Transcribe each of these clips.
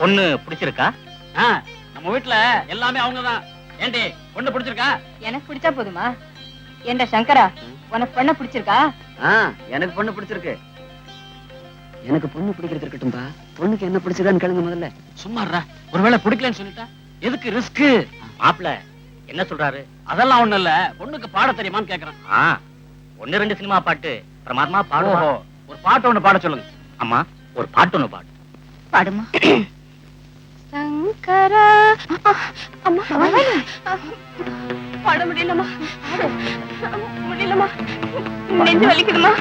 பொண்ணு பிடிச்சிருக்கா? நம்ம வீட்டுல எல்லாமே அவங்கதான். ஏண்டி பொண்ணு பிடிச்சிருக்கா? எனக்கு பிடிச்சா போதுமா? ஏண்டா சங்கரா உனக்கு பொண்ண பிடிச்சிருக்கா? ஆ எனக்கு பொண்ணு பிடிச்சிருக்கு. எனக்கு பொண்ணு பிடிக்கிறது இருக்கட்டும்பா. பொண்ணுக்கு என்ன பிடிச்சதான்னு கேளுங்க முதல்ல. சும்மாறா ஒருவேளை பிடிக்கலன்னு சொல்லிட்டா எதுக்கு ரிஸ்க் மாப்பிள என்ன சொல்றாரு? அதெல்லாம் ஒண்ணு இல்ல. பொண்ணுக்கு பாட தெரியுமான்னு கேக்குறேன். ஆ ஒன்னு ரெண்டு சினிமா பாட்டு. பிரமாதமா பாடுவா ஓஹோ ஒரு பாட்டு ஒண்ணு பாட சொல்லுங்க. அம்மா ஒரு பாட்டு ஒண்ணு பாடு. பாடுமா? சங்கரா. அம்மா பாட முடியலமா முடியலமா நெஞ்சு வலிக்குதுமா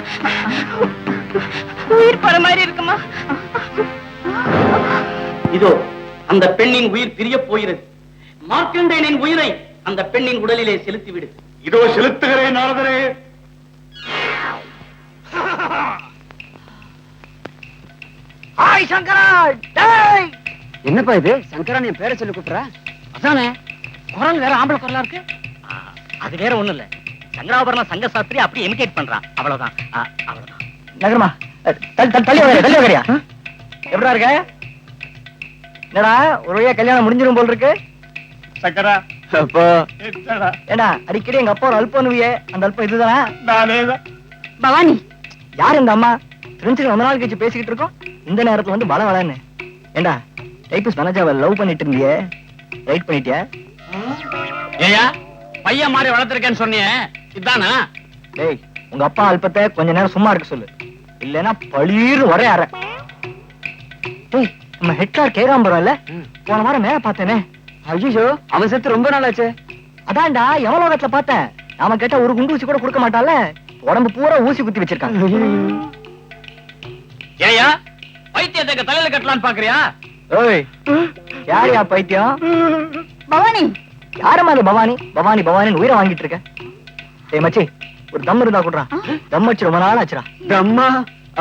உயிர் போற மாதிரி இருக்குமா இதோ அந்த பெண்ணின் உயிர் பிரிய போகிறது. மார்க்கண்டேனின் உயிரை அந்த பெண்ணின் உடலிலே செலுத்தி விடு இதோ செலுத்துகிறேன் நாரதரே. ஹாய் சங்கரா. டேய். என்னப்பா இது? சங்கரா என் பேரை சொல்லி கூப்பிடுற? அதானே? குரல் வேற ஆம்பளை குரலா இருக்கு. ஆ, அது வேற ஒண்ணு இல்ல. சங்கராபரண சங்க சாஸ்திரி அப்படியே இமிகேட் பண்றான் அவ்வளவுதான். அவ்வளவுதான். நகரமா? தள்ளி வகையா தள்ளி வகையா எப்படா இருக்க? என்னடா ஒரு வழியா கல்யாணம் முடிஞ்சிரும் போல் இருக்கு. சக்கரா அப்போ? என்னடா? ஏண்டா அடிக்கடி எங்க அப்பா ஒரு அல்பனுவியே அந்த அல்பம் இதுதானா? பவானி யார் இந்த அம்மா? ரொம்ப நாள் கழிச்சு பேசிக்கிட்டு இருக்கோம். இந்த நேரத்துல வந்து பல வளன்னு ஏண்டா டைபிஸ் மனஜாவை லவ் பண்ணிட்டு இருந்தியே. ரைட் பண்ணிட்டியா? ஏயா பையன் மாதிரி வளர்த்திருக்கேன்னு சொன்னியே. இதானா? டேய் உங்க அப்பா அல்பத்தை கொஞ்ச நேரம் சும்மா இருக்க சொல்லு. இல்லைன்னா பளீர்னு ஒரே அற டேய் நம்ம ஹெட்லார் கேராம்பரம் இல்ல போன வாரம் மேல பார்த்தேனே. ஐயோ அவன் செத்து ரொம்ப நாள் ஆச்சு அதான்டா எவலோகத்துல பார்த்தேன். நாம கேட்டா ஒரு குண்டு ஊசி கூட கொடுக்க மாட்டான்ல. உடம்பு பூரா ஊசி குத்தி வச்சிருக்கான். ஏயா பைத்தியத்தை தலையில கட்டலான்னு பாக்குறியா? ஓய் யாரையா பைத்தியம்? பவானி. யாரம்மா அது பவானி? பவானி பவானின்னு உயிரை வாங்கிட்டு இருக்க. டேய் மச்சி ஒரு தம் இருந்தா கூடுறா. தம் வச்சு ரொம்ப நாள் ஆச்சுடா. தம்மா?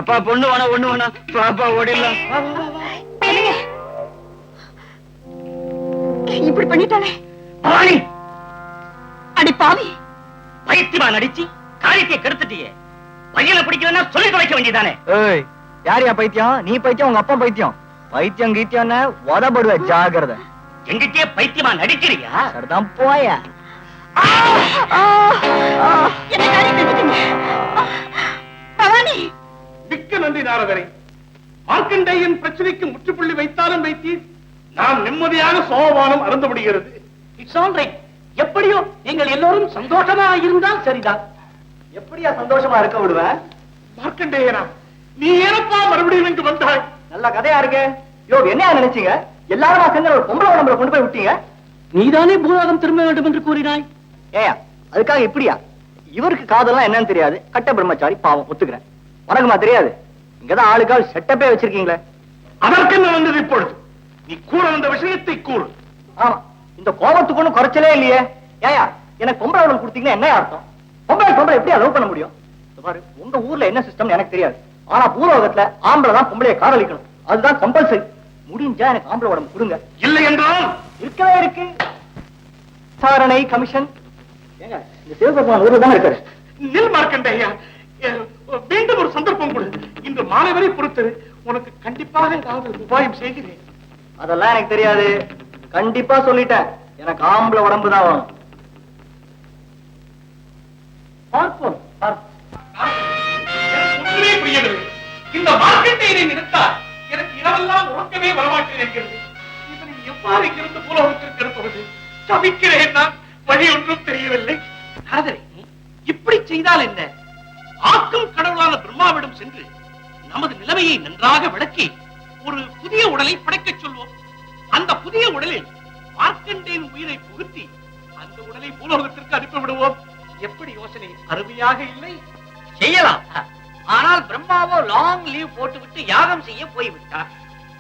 அப்பா பொண்ணு வேணா ஒண்ணு வேணா. பாப்பா ஓடிடலாம். என்னங்க? இப்படி பண்ணிட்டானே பவானி! அடி பாவி. பைத்தியமா நடிச்சு காரியத்தை கெடுத்துட்டியே. பையனை பிடிக்கலன்னா சொல்லி தொலைக்க வேண்டியதானே ஏய் யாரையா பைத்தியம்? நீ பைத்தியம் உங்க அப்பா பைத்தியம். பைத்தியம் கீத்தியம்னு உதப்படுவ ஜாகிரதை எங்கிட்டே பைத்தியமா நடிக்கிறியா? சரிதான் போயா. மிக்க நன்றி நாரதரே. மார்க்கண்டேயன் பிரச்சனைக்கு முற்றுப்புள்ளி வைத்தாலும் வைத்தீர் நாம் நிம்மதியாக சோபானம் அறந்து விடுகிறது இட்ஸ் ஆல் ரைட் எப்படியோ நீங்கள் எல்லோரும் சந்தோஷமா இருந்தால் சரிதான். எப்படியா சந்தோஷமா இருக்க விடுவேன் மார்க்கண்டேயனா நீ ஏனப்பா மறுபடியும் இங்கு வந்தாய். நல்ல கதையா இருக்கு. யோ என்னையா நினைச்சீங்க? எல்லாரும் சேர்ந்து ஒரு பொம்பளை உடம்புல கொண்டு போய் விட்டீங்க. நீதானே பூலோகம் திரும்ப வேண்டும் என்று கூறினாய்? ஏயா அதுக்காக இப்படியா? இவருக்கு காதெல்லாம் என்னன்னு தெரியாது. கட்ட பிரம்மச்சாரி பாவம் ஒத்துக்கிறேன். உனக்குமா தெரியாது. இங்கதான் ஆளுக்கால் செட்டப்பே வச்சிருக்கீங்களே. அதற்கு என்ன வந்தது இப்பொழுது? நீ கூற வந்த விஷயத்தை கூறு. ஆமா இந்த கோபத்துக்கு ஒண்ணும் குறைச்சலே இல்லையே. ஏயா எனக்கு பொம்பளை உடம்பு கொடுத்தீங்கன்னா என்ன அர்த்தம்? பொம்பளை பொம்பளை எப்படி லவ் பண்ண முடியும்? பாரு உங்க ஊர்ல என்ன சிஸ்டம் எனக்கு தெரியாது. ஆனா பூலோகத்துல ஆம்பளை தான் பொம்பளைய காதலிக்கணும். அதுதான் கம்பல்சரி முடிஞ்சா எனக்கு ஆம்பளை உடம்பு கொடுங்க. இல்லை என்றால்? இருக்கவே இருக்கு. விசாரணை கமிஷன் ஏங்க இந்த சிவபெருமான் ஊர்ல தான் இருக்காரு? நில் மார்க்கண்டேயா அஹ், மீண்டும் ஒரு சந்தர்ப்பம் கொடு. இன்று மாலை வரை பொறுத்தது உனக்கு கண்டிப்பாக ஏதாவது ஒரு உபாயம் செய்கிறேன். அதெல்லாம் எனக்கு தெரியாது. கண்டிப்பா சொல்லிட்டேன். எனக்கு ஆம்பளை உடம்பு தான் பார்ப்போம். இந்த மார்க்கெட்டை நிறுத்தார். எனக்கு இரவெல்லாம் உறக்கமே வரமாட்டேன் என்கிறது. இதனை எவ்வாறு இங்கிருந்து பூலோகத்திற்கு எடுப்பது தவிக்கிறேன் நான். வழி ஒன்றும் தெரியவில்லை. நாரதரே இப்படி செய்தால் என்ன? ஆக்கும் கடவுளான பிரம்மாவிடம் சென்று நமது நிலைமையை நன்றாக விளக்கி ஒரு புதிய உடலை படைக்கச் சொல்வோம். அந்த புதிய உடலில் மார்க்கண்டேன் உயிரை புகுத்தி அந்த உடலை பூலோகத்திற்கு அனுப்பி விடுவோம். எப்படி யோசனை? அருமையாக இல்லை. செய்யலாம். ஆனால் பிரம்மாவோ லாங் லீவ் போட்டுவிட்டு யாகம் செய்ய போய்விட்டார்.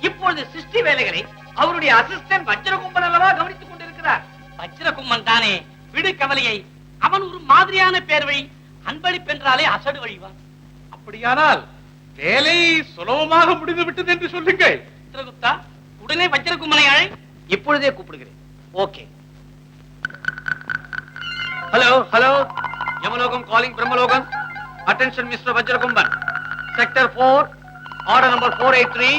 இப்பொழுது சிருஷ்டி வேலைகளை அவருடைய அசிஸ்டன்ட் வஜ்ரகும்பன் அல்லவா கவனித்துக் கொண்டிருக்கிறார். வஜ்ரகும்பன் தானே விடு கவலையை அவன் ஒரு மாதிரியான பேர்வை அன்பளிப்பென்றாலே அசடு வழிவான். அப்படியானால் வேலை சுலபமாக முடிந்து விட்டது என்று சொல்லுங்கள். சித்திரகுப்தா உடனே வஜ்ரகும்பனை அழை. இப்பொழுதே கூப்பிடுகிறேன். Okay. Hello hello Yamalokam calling Brahmalokam. Attention mister Vajrakumban sector four order number four eight three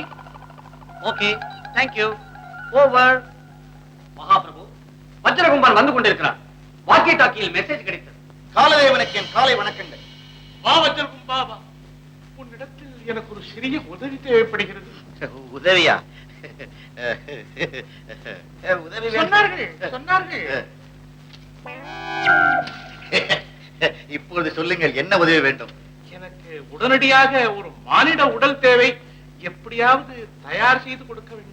okay thank you over Mahaprabhu Vajrakumar வந்து கொண்டிருக்கிறார். வாக்கி டாக்கியில் மெசேஜ் கிடைத்தது. காலதேவனுக்கு என் காலை வணக்கங்கள். வா வச்சிருக்கும் பாபா உன்னிடத்தில் எனக்கு ஒரு சிறிய உதவி தேவைப்படுகிறது. உதவியா? உதவி சொன்னார்கள் சொன்னார்கள். இப்பொழுது சொல்லுங்கள் என்ன உதவி வேண்டும்? எனக்கு உடனடியாக ஒரு மானிட உடல் தேவை. எப்படியாவது தயார் செய்து கொடுக்க வேண்டும்.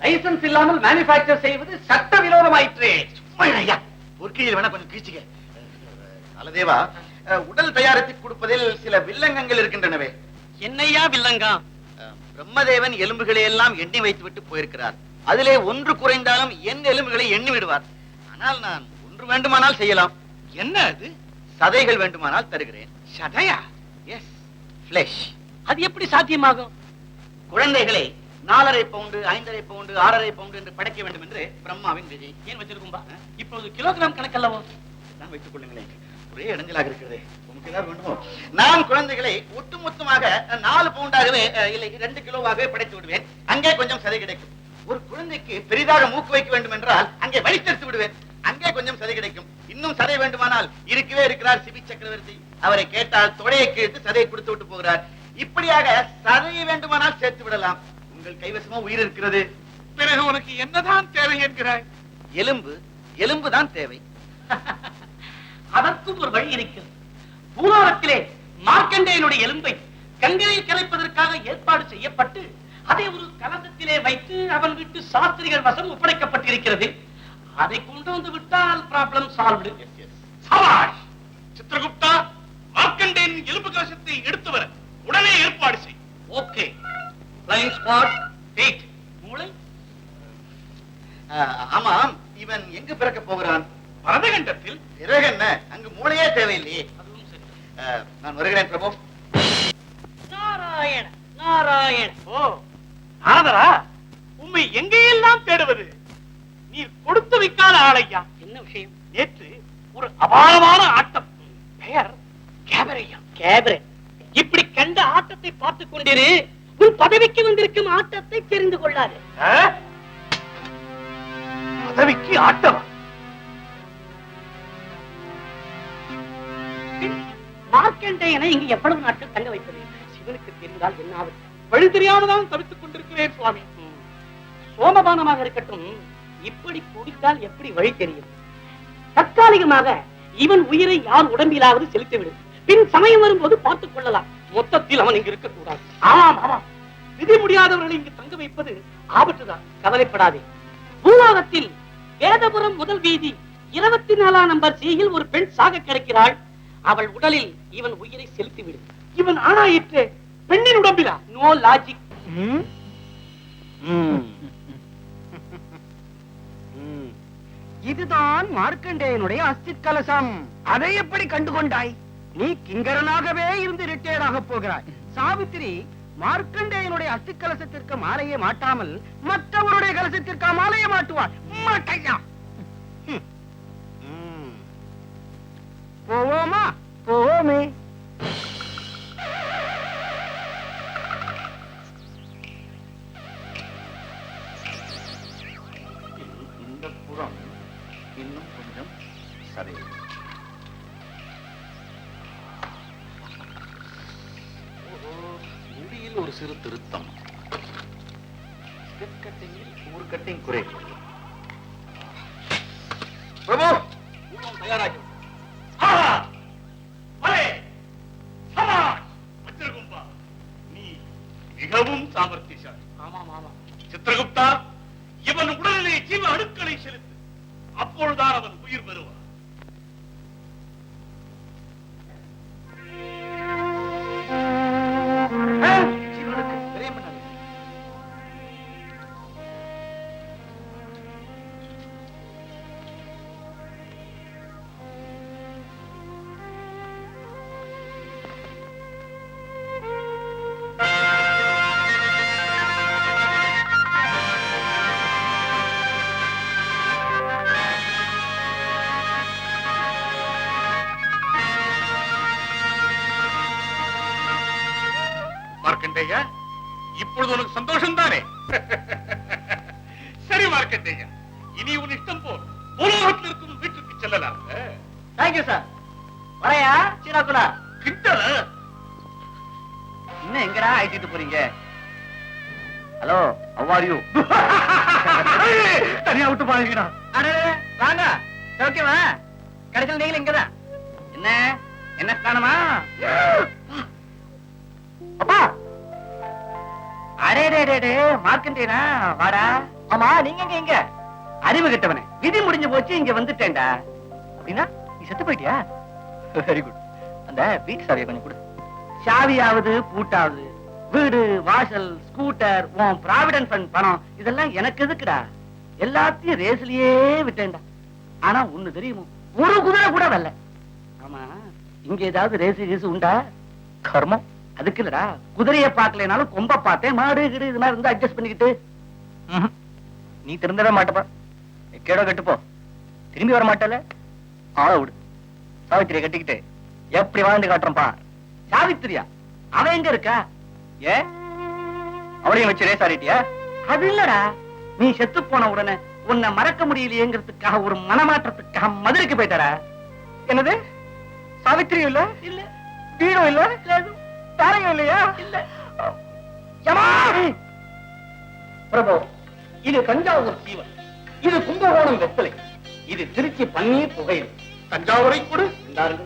லைசன்ஸ் இல்லாமல் மேனுஃபேக்சர் செய்வது சட்ட விரோதமாயிற்றே பொற்கையில் வேணா கொஞ்சம் கீச்சுங்க காலதேவா அஹ், உடல் தயாரித்து கொடுப்பதில் சில வில்லங்கங்கள் இருக்கின்றனவே. என்னையா வில்லங்கா? பிரம்மதேவன் எலும்புகளை எல்லாம் எண்ணி வைத்து விட்டு போயிருக்கிறார். அதிலே ஒன்று குறைந்தாலும் என் எலும்புகளை எண்ணி விடுவார். ஆனால் நான் ஒன்று வேண்டுமானால் செய்யலாம். என்ன அது? சதைகள் வேண்டுமானால் தருகிறேன். சதையா? எஸ் ஃபிளஷ் அது எப்படி சாத்தியமாகும்? குழந்தைகளை நாலரை பவுண்டு ஐந்தரை பவுண்டு ஆறரை பவுண்டு என்று படைக்க வேண்டும் என்று பிரம்மாவின் விதி. ஏன் வச்சிருக்கும்பா இப்போது கிலோகிராம் கணக்கல்லவோ? நான் வைத்துக் கொள்ளுங்களேன். ஒரே இடைஞ்சலாக இருக்கிறது. உங்களுக்கு ஏதாவது வேண்டுமோ? நான் குழந்தைகளை ஒட்டுமொத்தமாக நாலு பவுண்டாகவே இல்லை ரெண்டு கிலோவாகவே படைத்து விடுவேன். அங்கே கொஞ்சம் சதை கிடைக்கும். ஒரு குழந்தைக்கு பெரிதாக மூக்கு வைக்க வேண்டும் என்றால் அங்கே வழித்தெடுத்து விடுவேன். அங்கே கொஞ்சம் சதை கிடைக்கும். இன்னும் சதை வேண்டுமானால் இருக்கவே இருக்கிறார் சிபி சக்கரவர்த்தி. அவரை கேட்டால் தொடையை கிழித்து சதையை கொடுத்து விட்டு போகிறார். இப்படியாக சதையை வேண்டுமானால் சேர்த்து விடலாம். உங்கள் கைவசமா உயிர் இருக்கிறது. பிறகு உனக்கு என்னதான் தேவை என்கிறாய்? எலும்பு எலும்பு தான் தேவை. அதற்கும் ஒரு வழி இருக்கிறது. பூலோகத்திலே மார்க்கண்டேயனுடைய எலும்பை கங்கையில் கலைப்பதற்காக ஏற்பாடு செய்யப்பட்டு அதை ஒரு கலசத்திலே வைத்து அவன் வீட்டு சாஸ்திரிகள் வசம் ஒப்படைக்கப்பட்டிருக்கிறது. அதை கொண்டு வந்து விட்டால் ப்ராப்ளம் சால்வ்டு சபாஷ் சித்திரகுப்தா மார்க்கண்டேன் எலும்பு கலசத்தை எடுத்து வர. உடனே ஏற்பாடு செய். ஓகே. ஃப்ளைங் ஸ்குவாட் எயிட் மூளை? ஆமாம். இவன் எங்கு பிறக்க போகிறான்? பரதகண்டத்தில். பிறகு என்ன அங்கு மூளையே தேவையில்லையே. அதுவும் சரி. நான் வருகிறேன் பிரபு. நாராயண நாராயண ஓ நாரதரா? கொடுத்து வைக்காத ஆளையா? என்ன விஷயம்? நேற்று ஒரு அபாரமான ஆட்டம். பெயர் கேபரையா. கேபரே. இப்படி கண்ட ஆட்டத்தை பார்த்துக் கொண்டிரு. உன் பதவிக்கு வந்திருக்கும் ஆட்டத்தை தெரிந்து கொள்ளாது? பதவிக்கு ஆட்டம். மார்க்கண்டேயனை இங்கு எவ்வளவு நாட்கள் தங்க வைப்பது சிவனுக்கு தெரிந்தால் என்ன ஆவது? வழி தெரியாமதான் தவித்துக் கொண்டிருக்கிறேன் சுவாமி. சோமபானமாக இருக்கட்டும். இப்படி குடித்தால் எப்படி வழி தெரியும்? தற்காலிகமாக இவன் உயிரை யார் உடம்பிலாவது செலுத்திவிடு பின் சமயம் வரும்போது பார்த்துக் கொள்ளலாம். மொத்தத்தில் அவன் இங்கு இருக்கக்கூடாது. ஆமாம் ஆமாம். விதி முடியாதவர்களை இங்கு தங்க வைப்பது ஆபத்துதான். கவலைப்படாதே. பூலோகத்தில் வேதபுரம் முதல் வீதி இருபத்தி நாலாம் நம்பர் சியில் ஒரு பெண் சாக கிடக்கிறாள். அவள் உடலில் இவன் உயிரை செலுத்திவிடு இவன் ஆணாயிற்றே பெண்ணின் உடம்பிலா? நோ லாஜிக் இதுதான் மார்க்கண்டேயனுடைய அஸ்தி கலசம். அதை எப்படி கண்டுகொண்டாய்? நீ கிங்கரனாகவே இருந்து ரிட்டையர் ஆக போகிறாய். சாவித்திரி மார்க்கண்டேயனுடைய அஸ்தி கலசத்திற்கு மாலையை மாட்டாமல் மற்றவருடைய கலசத்திற்கு மாலையை மாட்டுவாள். மாட்டையா. போவோமா? போவோமே. கட்டிங் குறை பிரபு உருவம் இப்பொழுது உனக்கு சந்தோஷம் தானே சரி மார்க்கண்டேயா இனி உன் இஷ்டம் போல் பூலோகத்தில் இருக்கும் வீட்டுக்கு செல்லலாம். தேங்க்யூ சார் வரையா சீனாக்குடா கிண்டல இன்னும் எங்கடா ஆயிட்டு போறீங்க? ஹலோ அவ்வார் யூ தனியா விட்டு பாருங்கடா அடே வாங்க. ஓகேவா? கடைசியில் நீங்களும் இங்கதான். என்ன? என்ன ஸ்நானமா அப்பா! அரே டே டே டே மார்க்கண்டேனா? வாடா. ஆமா நீங்க எங்க இங்க அறிவு கெட்டவனே. விதி முடிஞ்சு போச்சு இங்க வந்துட்டேன்டா. அப்படின்னா நீ செத்து போயிட்டியா? வெரி குட் அந்த வீட்டு சாவியை கொஞ்சம் கொடு. சாவியாவது பூட்டாவது. வீடு வாசல் ஸ்கூட்டர் உன் ப்ராவிடன்ட் ஃபண்ட் பணம் இதெல்லாம் எனக்கு எதுக்குடா? எல்லாத்தையும் ரேஸ்லயே விட்டேன்டா. ஆனா ஒண்ணு தெரியுமோ? ஒரு குதிரை கூட வரல. ஆமா இங்க ஏதாவது ரேசு கீசு உண்டா? கர்மம். அதுக்கு இல்லடா. குதிரைய பார்க்கலனாலும் கொம்ப பார்த்தேன். மாடு கிடு இது மாதிரி இருந்தா அட்ஜஸ்ட் பண்ணிக்கிட்டு. நீ திருந்தவே மாட்டப்பா. கேடோ கட்டுப்போ. திரும்பி வர மாட்டல ஆள விடு. சாவித்திரியை கட்டிக்கிட்டு எப்படி வாழ்ந்து காட்டுறப்பா சாவித்திரியா? அவ எங்க இருக்கா? ஏ? அவளையும் வச்சு ரேஸ் ஆடிட்டியா? அது இல்லடா. நீ செத்து போன உடனே உன்னை மறக்க முடியலையேங்கிறதுக்காக ஒரு மனமாற்றத்துக்காக மதுரைக்கு போயிட்டாரா? என்னது? சாவித்திரியும் இல்ல? இல்ல. வீடும் இல்ல? தாரையும் இல்லையா? இல்ல. பிரபு இது தஞ்சாவூர் சீவன். இது கும்பகோணம் வெத்தலை இது திருச்சி பன்னீர் புகையில். தஞ்சாவூரை கொடு. இந்தாருங்க.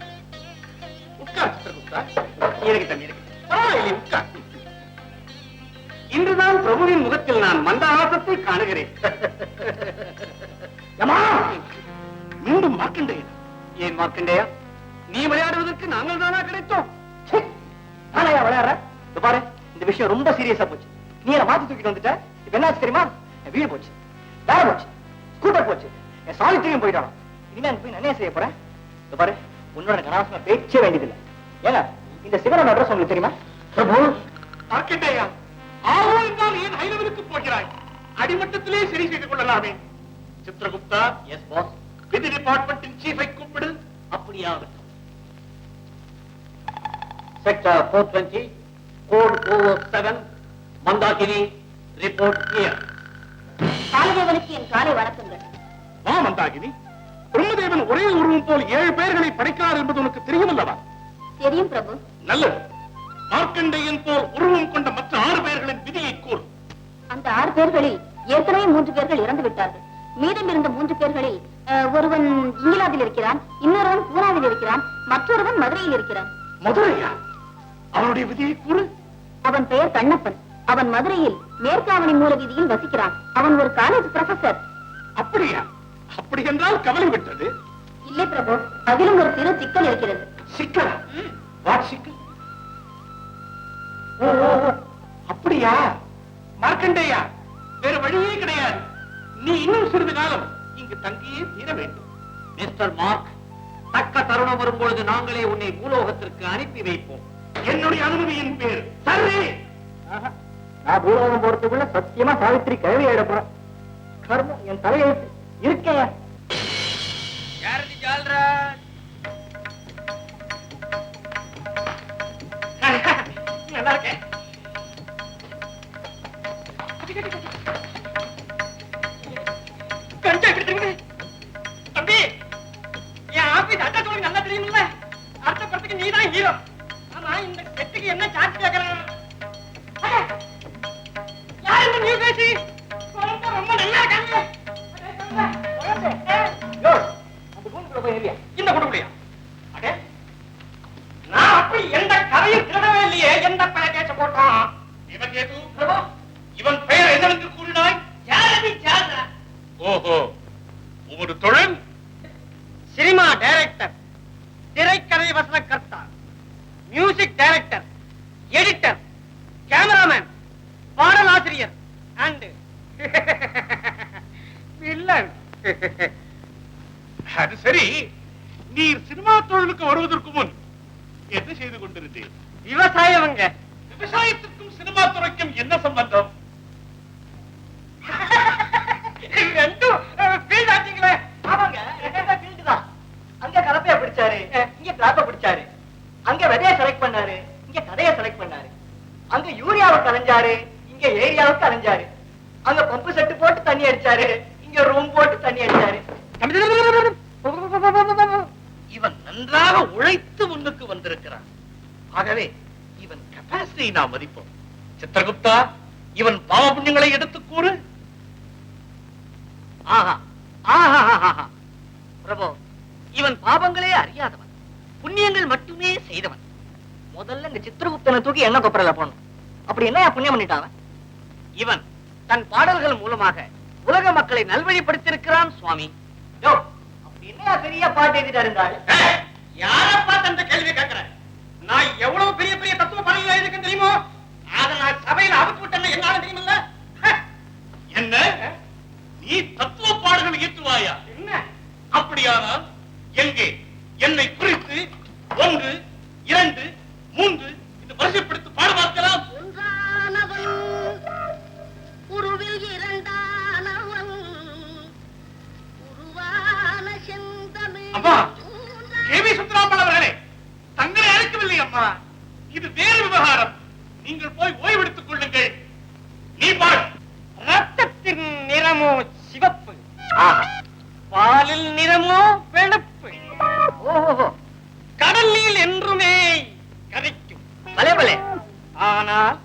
உட்கார் சித்திரகுப்தா இருக்கு தம்பி இருக்கு பரவாயில்லை உட்கார். இன்றுதான் பிரபுவின் முகத்தில் நான் மந்தஹாசத்தை காணுகிறேன். யமா! மீண்டும் மார்க்கண்டேயன். ஏன் மார்க்கண்டேயா? நீ விளையாடுவதற்கு நாங்கள் தானா கிடைத்தோம். நானையா விளையாடுற? பாரு இந்த விஷயம் ரொம்ப சீரியஸா போச்சு. நீ என்ன மாத்தி தூக்கிட்டு வந்துட்ட இப்ப என்னாச்சு தெரியுமா? என் வீடு போச்சு வேலை போச்சு ஸ்கூட்டர் போச்சு என் சாவித்திரியும் போயிட்டாலும் இனிமே போய் நான் என்ன செய்ய போறேன்? இதோ பாரு உன்னோட கனாசமா பேச்சே வேண்டியதில்லை. ஏங்க இந்த சிவனோட அட்ரஸ் உங்களுக்கு தெரியுமா? பிரபு மார்க்கண்டேயா ஆவோ என்றால் ஏன் ஹைலவனுக்கு போகிறாய்? அடிமட்டத்திலே சரி செய்து கொள்ளலாமே. சித்திரகுப்தா எஸ் பாஸ் விதி டிபார்ட்மெண்டின் சீஃபை கூப்பிடு. அப்படியாகட்டும் twenty code over seven Mandakini report clear காலதேவனுக்கு என் காலை வணக்கங்கள். வா மந்தாகினி. பிரம்மதேவன் ஒரே உருவம் போல் ஏழு பெயர்களை படைக்கிறார் என்பது உனக்கு தெரியும் அல்லவா தெரியும் பிரபு. நல்லது. மார்க்கண்டேயன் போல் உருவம் கொண்ட மற்ற ஆறு பெயர்களின் விதியை கூறு. அந்த ஆறு பேர்களில் ஏற்கனவே மூன்று பேர்கள் இறந்து விட்டார்கள். மீதம் இருந்த மூன்று பேர்களில் ஒருவன் இங்கிலாந்தில் இருக்கிறான் இன்னொருவன் பூனாவில் இருக்கிறான் மற்றொருவன் மதுரையில் இருக்கிறான். மதுரையா? அவனுடைய விதியை கூறு. அவன் பெயர் கண்ணப்பன். அவன் மதுரையில் மேற்காவணி மூல வீதியில் வசிக்கிறான். அவன் ஒரு காலேஜ் ப்ரொஃபசர் அப்படியா? அப்படி என்றால் கவலை விட்டது. இல்லை பிரபு அதிலும் ஒரு சிறு சிக்கல் இருக்கிறது. சிக்கலா? வாட் சிக்கல் அப்படியா? மார்க்கண்டேயா? வேற வழியே கிடையாது. நீ இன்னும் சிறிது காலம் இங்கு தங்கியே தீர வேண்டும். மிஸ்டர் மார்க் தக்க தருணம் வரும்பொழுது நாங்களே உன்னை பூலோகத்திற்கு அனுப்பி வைப்போம். என்னுடைய அனுமதியின் பேர் சரி நான் பூலோகம் போறதுக்குள்ள சத்தியமா சாவித்திரி கிழவி ஆயிட போறேன் கர்மம் என் தலையெழுத்து இருக்கேன். நல்லா இருக்கேன். தம்பி என் ஆபீஸ் அட்ரஸ் உனக்கு நல்லா தெரியுமில்ல அடுத்த படத்துக்கு நீ தான் ஹீரோ இந்த செட்டுக்கு என்ன சார்ஜ் கேக்குறான் அட, யார் இந்த நியூ பேசி குழந்தை ரொம்ப நல்லா இருக்காங்க. இந்த குடுக்குலையா அடே நான் அப்படி எந்த கதையும் திருடவே இல்லையே. எந்த பல கேச போட்டோம் இவன் கேது இவன் பெயர் என்னவென்று கூறினாய்? யாரதி ஜால்ரா ஓஹோ உமது தொழில்? சினிமா டைரக்டர் திரைக்கதை வசனகர்த்தா மியூசிக் நன்றாக உழைத்து முன்னுக்கு வந்திருக்கிறான். ஆகவே இவன் கெப்பாசிட்டியை நாம் மதிப்போம். சித்திரகுப்தா இவன் பாவ புண்ணியங்களை எடுத்துக் கூறு. ஆஹா ஆஹா பிரபு இவன் பாவங்களே அறியாதவன். புண்ணியங்கள் மட்டுமே செய்தவன். முதல்ல இந்த சித்திரகுப்தனை தூக்கி என்ன கொப்பரையில போடணும். அப்படி என்ன புண்ணியம் பண்ணிட்டாவன் இவன் தன் பாடல்கள் மூலமாக உலக மக்களை நல்வழிப்படுத்தியிருக்கிறான் சுவாமி. யோ, அப்படி பெரிய பாட்டு எழுதிட்டாருந்தாள் யார பார்த்து அந்த கேள்வி கேட்கிற நான் எவ்வளவு பெரிய பெரிய தத்துவ பணியில் இருக்கேன் தெரியுமோ? அதை நான் சபையில அவுத்து விட்டேன்னு என்னால தெரியுமில்ல! என்ன? நீ தத்துவ பாடுகள் ஈட்டுவாயா என்ன? அப்படியானால் எங்கே? என்னை குறித்து ஒன்று இரண்டு மூன்று விவகாரம். நீங்கள் போய் ஓய்வெடுத்துக் கொள்ளுங்கள். நீ ரத்தத்தின் நிறமோ சிவப்பு. பாலில் நிறமோ வெளுப்பு. ஓஹோ கடல் நீர் என்றுமே கரைக்கும். பலே பலே. ஆனால்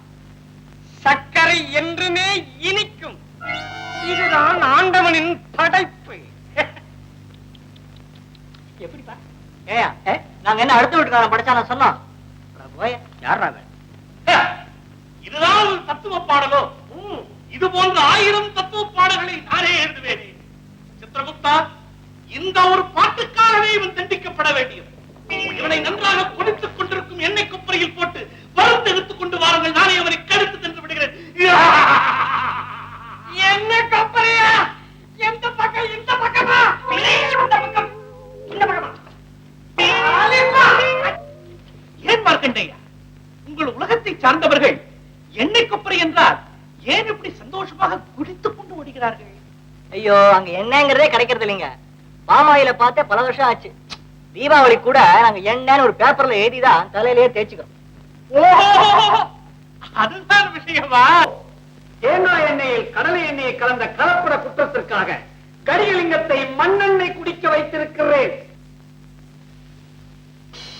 சர்க்கரை என்றுமே இனிக்கும். இதுதான் ஆண்டவனின் படைப்பு. எப்படிப்பா? ஏயா நாங்க என்ன அடுத்த வீட்டுக்காரன் படிச்சா நான் சொன்னோம் போய். யாரா இதுதான் தத்துவ பாடலோ? ம், இது போன்ற ஆயிரம் தத்துவ பாடல்களை நானே எழுதுவேனே. சித்திரகுப்தா இந்த ஒரு பாட்டுக்காகவே இவன் தண்டிக்கப்பட வேண்டியது. இவனை நன்றாக ஐயோ அங்க என்னங்கிறதே கிடைக்கிறது இல்லைங்க. பாமாயில பார்த்தே பல வருஷம் ஆச்சு. தீபாவளி கூட நாங்க எண்ணெய்னு ஒரு பேப்பர்ல எழுதிதான் தலையிலேயே தேய்ச்சிக்கிறோம். அதுதான் விஷயமா? தேங்காய் எண்ணெயில் கடலை எண்ணெயை கலந்த கலப்பட குற்றத்திற்காக கரியலிங்கத்தை மண்ணெண்ணெய் குடிக்க வைத்திருக்கிறேன்.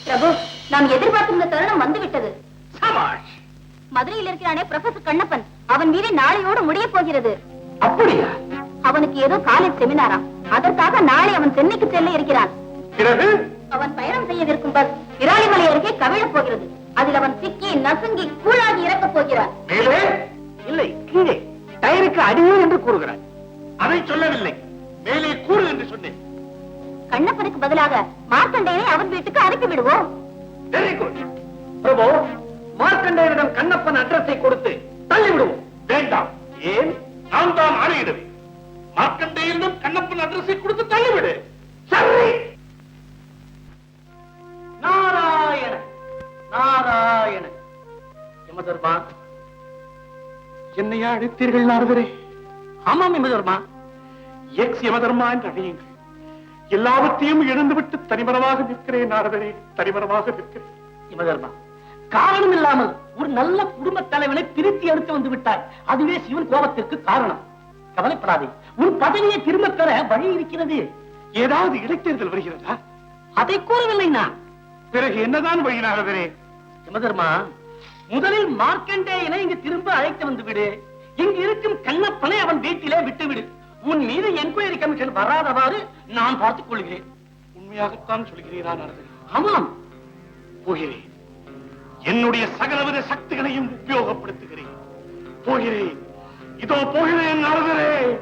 பிரபு நாம் எதிர்பார்த்திருந்த தருணம் வந்துவிட்டது. மதுரையில் இருக்கிறானே ப்ரொஃபசர் கண்ணப்பன். அவன் மீது நாளையோடு முடிய போகிறது. அப்படியா? அவனுக்கு ஏதோ காலேஜ் செமினாராம் அதற்காக நாளை அவன் சென்னைக்கு செல்ல இருக்கிறான். பிறகு? அவன் பயணம் செய்யவிருக்கும் பஸ் விராலிமலை அருகே கவிழப் போகிறது. அதில் அவன் சிக்கி நசுங்கி கூழாகி இறக்கப் போகிறான். மேலே? இல்லை கீழே. டயருக்கு அடியே என்று கூறுகிறார். அதை சொல்லவில்லை. மேலே கூறு என்று சொன்னேன். கண்ணப்பனுக்கு பதிலாக மார்க்கண்டேயனை அவன் வீட்டுக்கு அனுப்பி விடுவோம். வெரி குட் பிரபு மார்க்கண்டேயரிடம் கண்ணப்பன் அட்ரஸை கொடுத்து தள்ளி விடுவோம் வேண்டாம். ஏன்? நான் தான் ஆணையிடுவேன். மார்க்கண்டேயரிடம் கண்ணப்பன் அட்ரஸை கொடுத்து தள்ளிவிடு. சரி. நாராயண நாராயண யமதர்மா என்னையா அழைத்தீர்கள் நாரதரே. ஆமாம் யமதர்மா எக்ஸ் யமதர்மா என்று அழையுங்கள். எல்லாவற்றையும் இழந்துவிட்டு தனிமரமாக நிற்கிறேன் நாரதரே. தனிமரமாக நிற்கிறேன். யமதர்மா காரணம் இல்லாமல் ஒரு நல்ல குடும்ப தலைவனை பிரித்து எடுத்து வந்து விட்டார். அதுவே சிவன் கோபத்திற்கு காரணம். கவலைப்படாதே. உன் பதவியை திரும்பப் பெற வழி இருக்கிறது. ஏதாவது இடைத்தேர்தல் வருகிறதா? அதை கூறவில்லை நான் பிறகு என்னதான் வழி நாரதரே யமதர்மா முதலில் மார்க்கண்டேயனை இங்கு திரும்ப அழைத்து வந்து விடு. இங்கு இருக்கும் கண்ணப்பனை அவன் வீட்டிலே விட்டு விடு உன் மீது என்கொயரி கமிஷன் வராதவாறு நான் பார்த்துக் கொள்கிறேன். உண்மையாகத்தான் சொல்கிறீரா நாரதரே? ஆமாம். போகிறேன். என்னுடைய சகலவித சக்திகளையும் உபயோகப்படுத்துகிறேன். போகிறேன். இதோ போகிறேன் நாரதரே